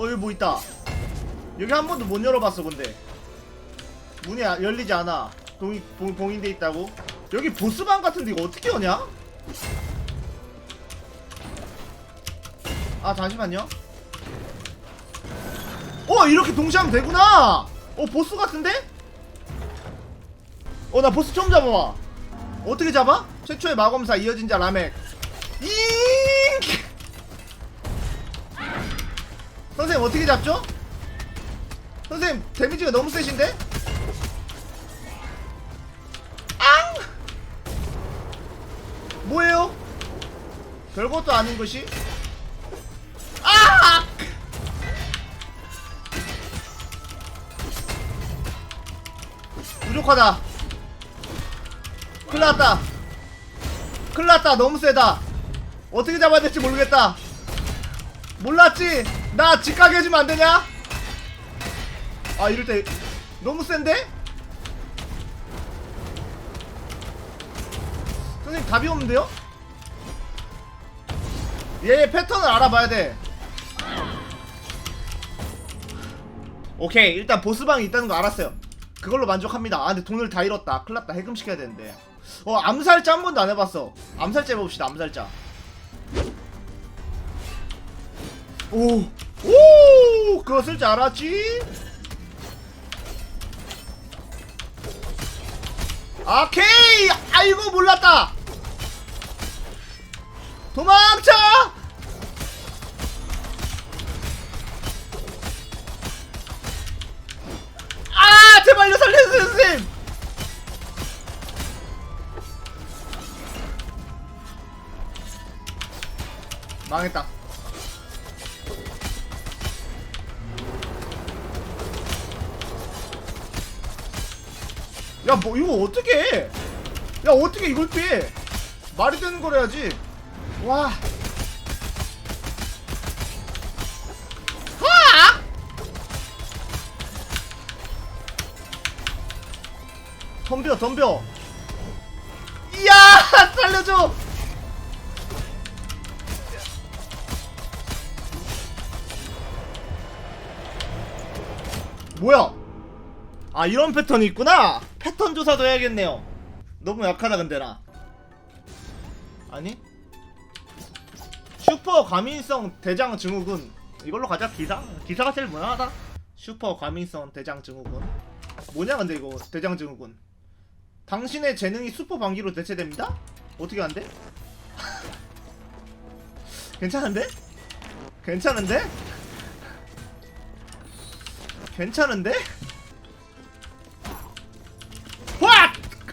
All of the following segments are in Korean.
어 여기 뭐 있다. 여기 한 번도 못 열어봤어 근데. 문이 아- 열리지 않아. 봉, 봉, 봉인돼 있다고. 여기 보스방 같은데 이거 어떻게 여냐? 아 잠시만요. 어 이렇게 동시에 하면 되구나! 어 보스 같은데? 어 나 보스 처음 잡아봐. 어떻게 잡아? 최초의 마검사 이어진 자 라멕. 잉 어떻게 잡죠? 선생님 데미지가 너무 세신데? 앙! 뭐예요? 별것도 아닌 것이? 아! 부족하다 큰일났다 큰일났다 너무 세다 어떻게 잡아야 될지 모르겠다 몰랐지? 나 직가게 해주면 안 되냐? 아 이럴 때 너무 센데? 선생님 답이 없는데요? 얘 패턴을 알아봐야 돼 오케이 일단 보스방이 있다는 거 알았어요 그걸로 만족합니다 아 근데 돈을 다 잃었다 큰일났다 해금시켜야 되는데 어 암살자 한 번도 안 해봤어 암살자 해봅시다 암살자 오! 오! 줄 알았지? 오케이! 아이고 몰랐다! 도망쳐! 아! 제발요 살려주세요 선생님! 망했다 야 뭐 이거 어떻게 해? 야 어떻게 이걸 피해? 말이 되는 걸 해야지 와 하! 덤벼 덤벼 이야 살려줘 뭐야 아 이런 패턴이 있구나. 패턴 조사도 해야겠네요. 너무 약하다 근데 나. 아니? 슈퍼 과민성 대장 증후군. 이걸로 가자 기사. 기사가 제일 무난하다. 슈퍼 과민성 대장 증후군. 뭐냐 근데 이거 대장 증후군. 당신의 재능이 슈퍼 방기로 대체됩니다? 어떻게 안 돼? 괜찮은데? 괜찮은데? 괜찮은데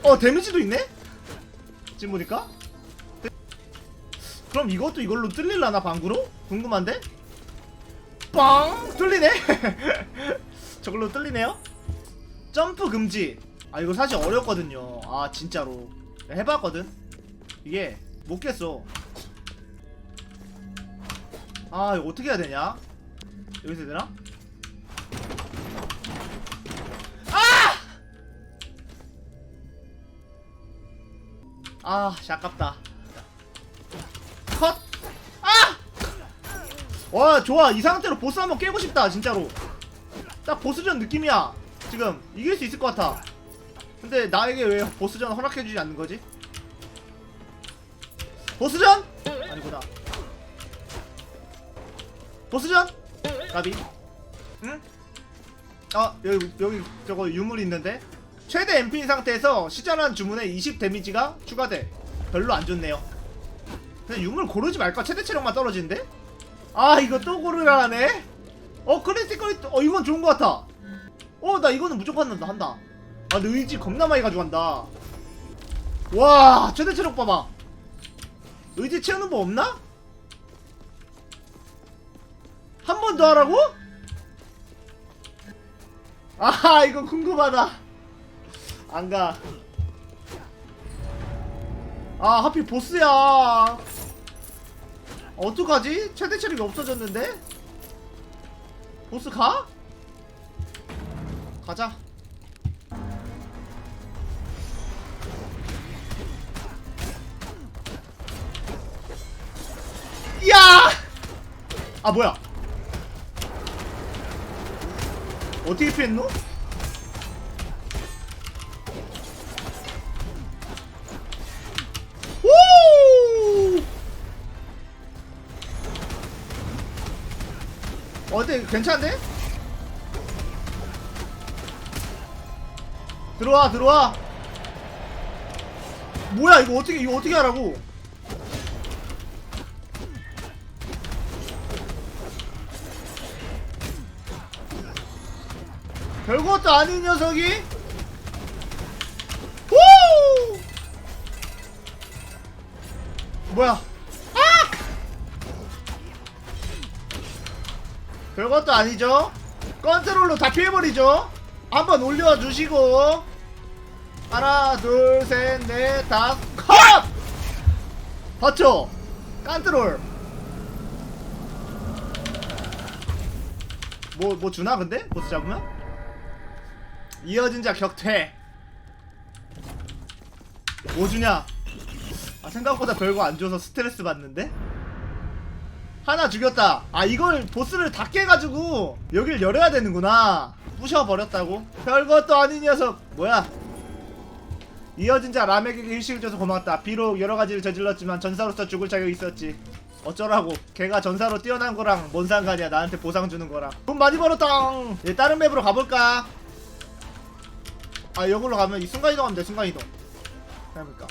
어 데미지도 있네? 지금 보니까 그럼 이것도 이걸로 뚫릴라나 방구로? 궁금한데? 빵! 뚫리네? 저걸로 뚫리네요? 점프 금지 아 이거 사실 어렵거든요 아 진짜로 해봤거든 이게 못 깼어 아 이거 어떻게 해야 되냐 여기서 되나? 아, 씨, 아깝다. 컷! 아! 와, 좋아. 이 상태로 보스 한번 깨고 싶다, 진짜로. 딱 보스전 느낌이야. 지금 이길 수 있을 것 같아. 근데 나에게 왜 보스전 허락해주지 않는 거지? 보스전? 아니구나. 보스전? 가비. 응? 아, 여기, 여기 저거 유물 있는데? 최대 MP인 상태에서 시전한 주문에 20 데미지가 추가돼. 별로 안 좋네요. 그냥 유물 고르지 말까? 최대 체력만 떨어지는데? 아 이거 또 고르라 하네? 어 크리티컬 어 이건 좋은 것 같아. 어 나 이거는 무조건 한다. 한다. 아 근데 의지 겁나 많이 가져간다. 와 최대 체력 봐봐. 의지 채우는 법 없나? 한 번 더 하라고? 아 이거 궁금하다. 안 가. 아, 하필 보스야. 어떡하지? 최대 체력이 없어졌는데? 보스 가? 가자. 야! 아, 뭐야? 어떻게 피했노? 어때 괜찮은데? 들어와 들어와. 뭐야 이거 어떻게 이거 어떻게 하라고? 별것도 아닌 녀석이. 후! 뭐야 별것도 아니죠? 컨트롤로 다 피해버리죠? 한번 올려와 주시고. 하나 둘 셋 넷 다섯. 컷! 버텨! 컨트롤. 뭐 뭐 주나 근데? 보스 잡으면? 이어진 자 격퇴. 뭐 주냐? 아 생각보다 별거 안 줘서 스트레스 받는데 하나 죽였다. 아 이걸 보스를 다 깨가지고 여길 열어야 되는구나. 부셔버렸다고? 별것도 아닌 녀석. 뭐야? 이어진 자 람에게 일식을 줘서 고맙다. 비록 여러가지를 저질렀지만 전사로서 죽을 자격이 있었지. 어쩌라고? 걔가 전사로 뛰어난 거랑 뭔 상관이야? 나한테 보상 주는 거랑. 돈 많이 벌었다. 이제 다른 맵으로 가볼까? 아 여기로 가면 이 순간이동 하면 돼 순간이동. 해볼까